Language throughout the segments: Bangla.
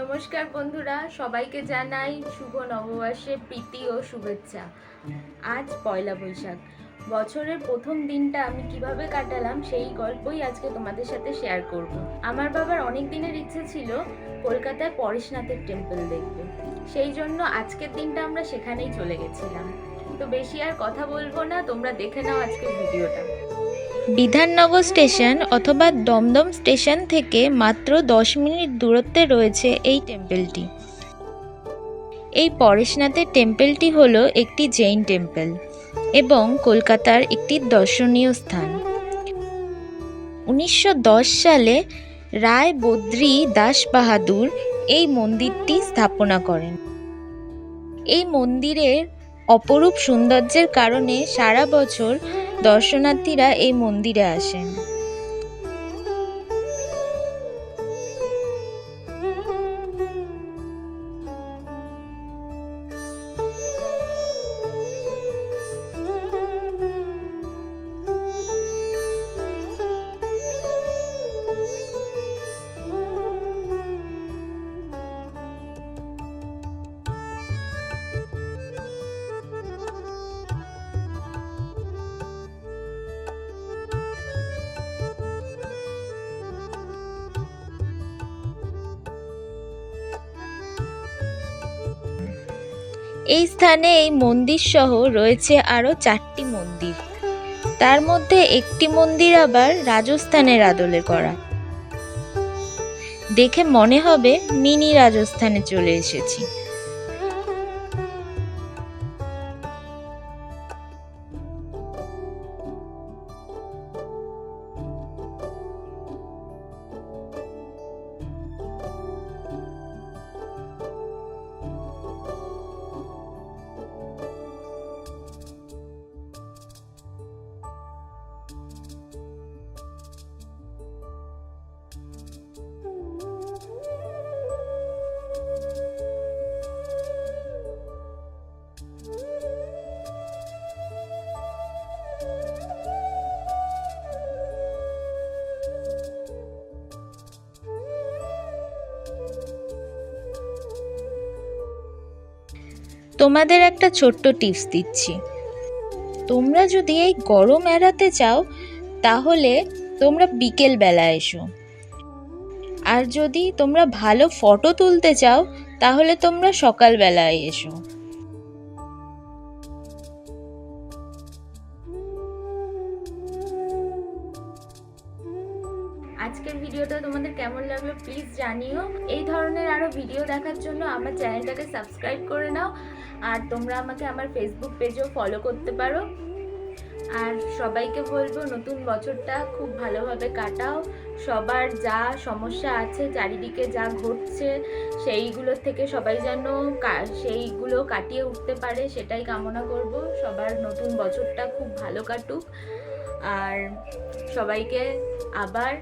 নমস্কার বন্ধুরা, সবাইকে জানাই শুভ নববর্ষের প্রীতি ও শুভেচ্ছা। আজ পয়লা বৈশাখ। বছরের প্রথম দিনটা আমি কীভাবে কাটালাম সেই গল্পই আজকে তোমাদের সাথে শেয়ার করব। আমার বাবার অনেক দিনের ইচ্ছে ছিল কলকাতায় পরেশনাথের টেম্পল দেখবে সেই জন্য আজকের দিনটা আমরা সেখানেই চলে গেছিলাম। তো বেশি আর কথা বলব না, তোমরা দেখে নাও আজকের ভিডিওটা বিধাননগর স্টেশন অথবা দমদম স্টেশন থেকে মাত্র দশ মিনিট দূরত্বে রয়েছে এই টেম্পলটি। এই পরেশনাথের টেম্পলটি হলো একটি জৈন টেম্পল এবং কলকাতার একটি দর্শনীয় স্থান। উনিশশো দশ সালে রায় বদ্রী দাস বাহাদুর এই মন্দিরটি স্থাপনা করেন। এই মন্দিরের অপরূপ সৌন্দর্যের কারণে সারা বছর দর্শনার্থীরা এই মন্দিরে আসেন। এই স্থানে এই মন্দির সহ রয়েছে আরও চারটি মন্দির। তার মধ্যে একটি মন্দির আবার রাজস্থানের আদলে করা। দেখে মনে হবে মিনি রাজস্থানে চলে এসেছি। তোমাদের একটা ছোট্ট টিপস দিচ্ছি। তোমরা যদি এই গরম এড়াতে চাও, তাহলে তোমরা বিকেল বেলা এসো। আর যদি তোমরা ভালো ফটো তুলতে চাও, তাহলে তোমরা সকালবেলায় এসো। আজকের ভিডিওটা তোমাদের কেমন লাগল প্লিজ জানিও। এই ধরনের আরও ভিডিও দেখার জন্য আমার চ্যানেলটাকে সাবস্ক্রাইব করে নাও। আর তোমরা আমাকে আমার ফেসবুক পেজেও ফলো করতে পারো। আর সবাইকে বলব, নতুন বছরটা খুব ভালোভাবে কাটাও। সবার যা সমস্যা আছে, চারিদিকে যা ঘটছে সেইগুলোর থেকে সবাই যেন সেইগুলো কাটিয়ে উঠতে পারে, সেটাই কামনা করব। সবার নতুন বছরটা খুব ভালো কাটুক। আর সবাইকে আবার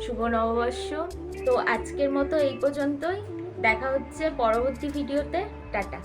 শুভ নববর্ষ। তো আজকের মতো এই পর্যন্তই। দেখা হচ্ছে পরবর্তী ভিডিওতে। টাটা।